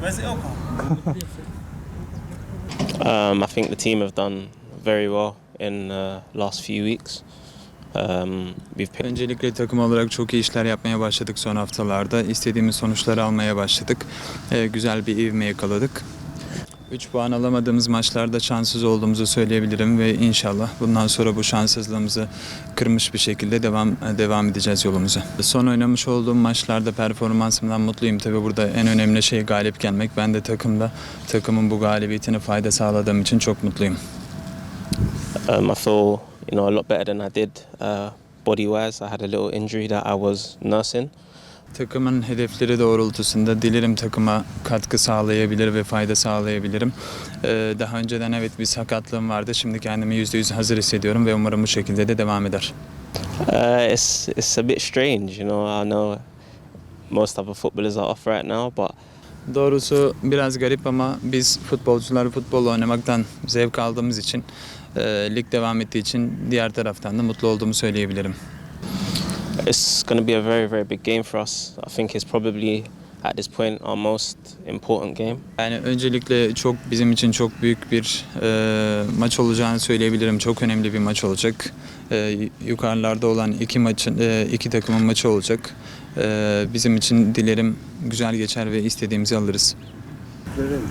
Where's the alcohol? Um, I think the team have done very well in the last few weeks. Um, we've picked Öncelikle takım olarak çok iyi işler yapmaya başladık son haftalarda. İstediğimiz sonuçları almaya başladık. Ee, güzel bir ivme yakaladık. 3 puan alamadığımız maçlarda şanssız olduğumuzu söyleyebilirim ve inşallah bundan sonra bu şanssızlığımızı kırmış bir şekilde devam devam edeceğiz yolumuza. Son oynamış olduğum maçlarda performansımdan mutluyum. Tabii burada en önemli şey galip gelmek. Ben de takımda takımın bu galibiyetine fayda sağladığım için çok mutluyum. Um, I feel you know a lot better than I did uh, body wise. I had a little injury that I was nursing. Takımın hedefleri doğrultusunda dilerim takıma katkı sağlayabilir ve fayda sağlayabilirim. Ee, daha önceden evet bir sakatlığım vardı. Şimdi kendimi %100 hazır hissediyorum ve umarım bu şekilde de devam eder. Uh, it's it's a bit strange, you know. I know most other footballers are off right now, but Doğrusu biraz garip ama biz futbolcular futbol oynamaktan zevk aldığımız için, e, lig devam ettiği için diğer taraftan da mutlu olduğumu söyleyebilirim. İt's going to be a very very big game for us. I think it's probably at this point our most important game. Yani öncelikle çok bizim için çok büyük bir e, maç olacağını söyleyebilirim. Çok önemli bir maç olacak. E, yukarılarda olan iki maçın e, iki takımın maçı olacak. E, bizim için dilerim güzel geçer ve istediğimizi alırız. Verelim.